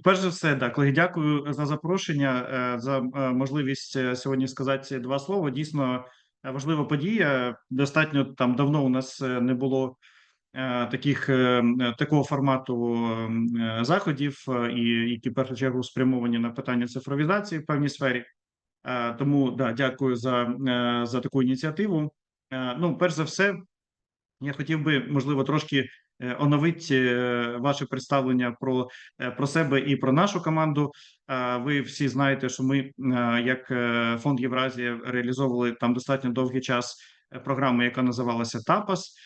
перш за все, так, колеги, дякую за запрошення, е, за е, можливість е, сьогодні сказати два слова. Дійсно важлива подія. Достатньо там давно у нас не було таких такого формату заходів, і які в першу чергу спрямовані на питання цифровізації в певній сфері. Тому да, дякую за, за таку ініціативу. Ну, перш за все, я хотів би, можливо, трошки е, оновити е, ваше представлення про, е, про себе і про нашу команду. Ви всі знаєте, що ми, як фонд Євразія, реалізовували там достатньо довгий час програму, яка називалася ТАПАС.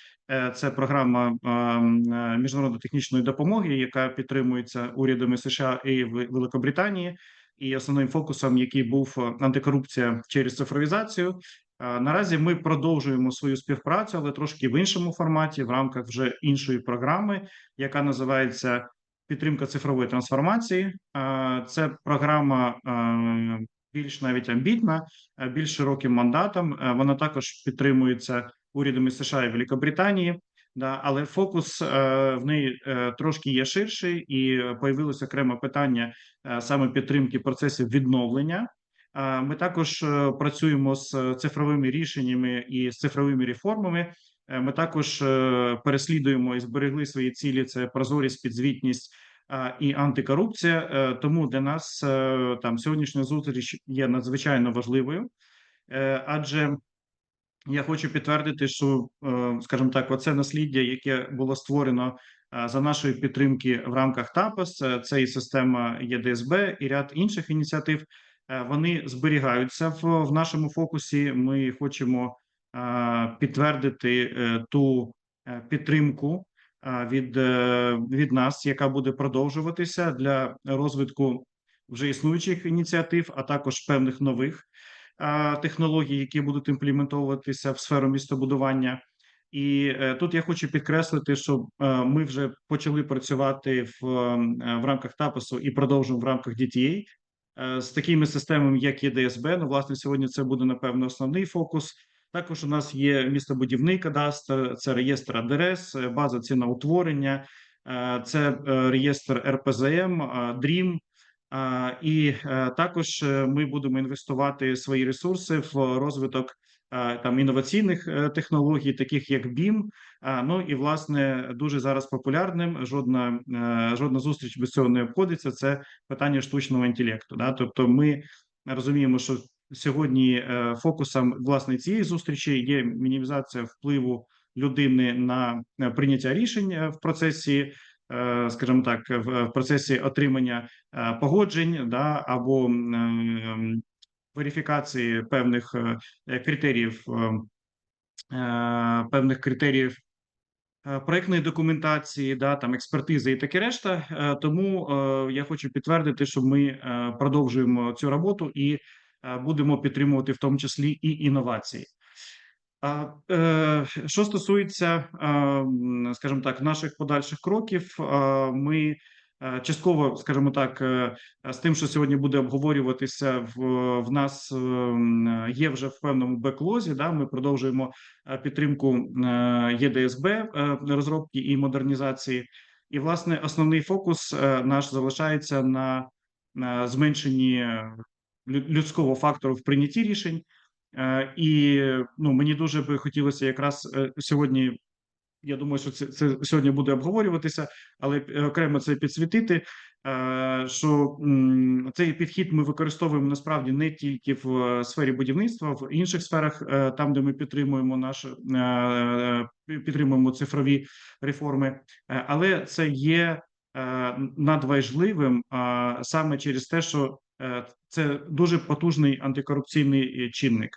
Це програма е, м, е, міжнародної технічної допомоги, яка підтримується урядами США і Великобританії. І основним фокусом, який був антикорупція через цифровізацію, Наразі ми продовжуємо свою співпрацю, але трошки в іншому форматі, в рамках вже іншої програми, яка називається підтримка цифрової трансформації. Е, Це програма е, більш навіть амбітна, е, більш широким мандатом. Е, Вона також підтримується урядами США і Великобританії. Да, але фокус е, в неї е, трошки є ширший, і е, появилося окреме питання е, саме підтримки процесів відновлення. Е, Ми також е, працюємо з цифровими рішеннями і з цифровими реформами. Е, Ми також е, переслідуємо і зберегли свої цілі: це прозорість, підзвітність е, і антикорупція. Е, Тому для нас е, там сьогоднішня зустріч є надзвичайно важливою, Е, адже я хочу підтвердити, що, е, скажімо так, оце насліддя, яке було створено е, за нашої підтримки в рамках ТАПАС, е, це і система ЄДСБ, і ряд інших ініціатив. Е, Вони зберігаються в, в нашому фокусі. Ми хочемо е, підтвердити е, ту підтримку від, від нас, яка буде продовжуватися для розвитку вже існуючих ініціатив, а також певних нових технологій, які будуть імплементовуватися в сферу містобудування. І тут я хочу підкреслити, що ми вже почали працювати в, в рамках ТАПСу і продовжуємо в рамках DTA з такими системами, як ЄДСБ. Ну, власне, сьогодні це буде напевно основний фокус. Також у нас є містобудівний кадастр, це реєстр адрес, е, база ціноутворення, е, це е, реєстр РПЗМ, ДРІМ. І е, також е, ми будемо інвестувати свої ресурси в розвиток е, там інноваційних е, технологій, таких як BIM. А, Ну і власне дуже зараз популярним. Жодна е, жодна зустріч без цього не обходиться. Це питання штучного інтелекту. Да? Тобто, ми розуміємо, що сьогодні е, фокусом власне цієї зустрічі є мінімізація впливу людини на е, прийняття рішень е, в процесі е, скажімо так, в процесі отримання е, погоджень да, або ем, верифікації певних е, критеріїв, е, е, певних критеріїв проектної документації, да, там експертизи і таке решта. Тому я хочу підтвердити, що ми продовжуємо цю роботу і будемо підтримувати в тому числі і інновації. А що стосується, е, скажімо так, наших подальших кроків, ми частково, скажімо так, е, з тим, що сьогодні буде обговорюватися, в, в нас е, є вже в певному беклозі. Да, ми продовжуємо е, підтримку е, ЄДСБ е, розробки і модернізації. І, власне, основний фокус е, наш залишається на, на зменшенні е, людського фактору в прийнятті рішень. Е, І ну мені дуже би хотілося якраз е, сьогодні. Я думаю, що це, це сьогодні буде обговорюватися, але е, окремо це підсвітити. е, Що цей підхід ми використовуємо насправді не тільки в е, сфері будівництва, в інших сферах, там де ми підтримуємо наші е, підтримуємо цифрові реформи, але це є надважливим саме через те, що це дуже потужний антикорупційний чинник.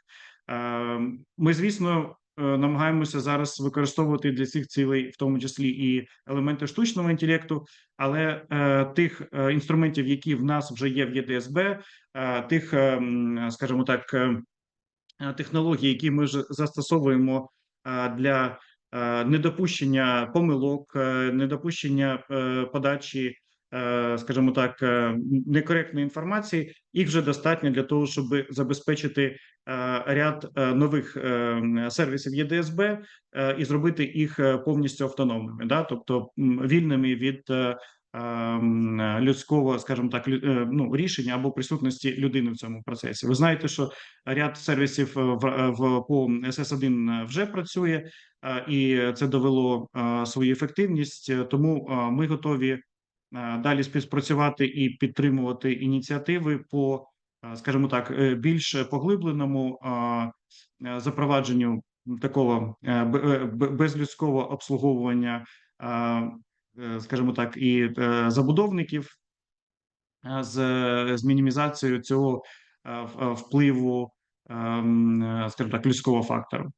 Ми, звісно, намагаємося зараз використовувати для цих цілей, в тому числі і елементи штучного інтелекту, але е, тих е, інструментів, які в нас вже є в ЄДСБ, е, тих, е, скажімо так, е, е, технологій, які ми ж застосовуємо е, для е, недопущення помилок, е, недопущення е, подачі е, скажімо так, е, некоректної інформації, їх вже достатньо для того, щоб забезпечити е, ряд е, нових е, сервісів ЄДСБ е, і зробити їх е, повністю автономними, да, тобто вільними від е, людського, скажімо так, е, ну, рішення або присутності людини в цьому процесі. Ви знаєте, що ряд сервісів е, в, е, в по СС1 вже працює, е, і це довело е, свою ефективність. Е, Тому е, ми готові е, далі співпрацювати і підтримувати ініціативи по, е, скажімо так, е, більш поглибленому е, е, запровадженню такого е, е, безлюдського обслуговування, е, е, скажімо так, і е, забудовників е, з, з мінімізацією цього е, е, впливу, е, скажімо так, людського фактору.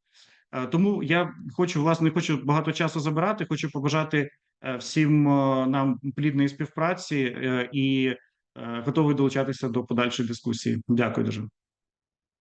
Е, Тому я хочу власне не хочу багато часу забирати. Хочу побажати е, всім е, нам плідної співпраці е, і е, готовий долучатися до подальшої дискусії. Дякую дуже.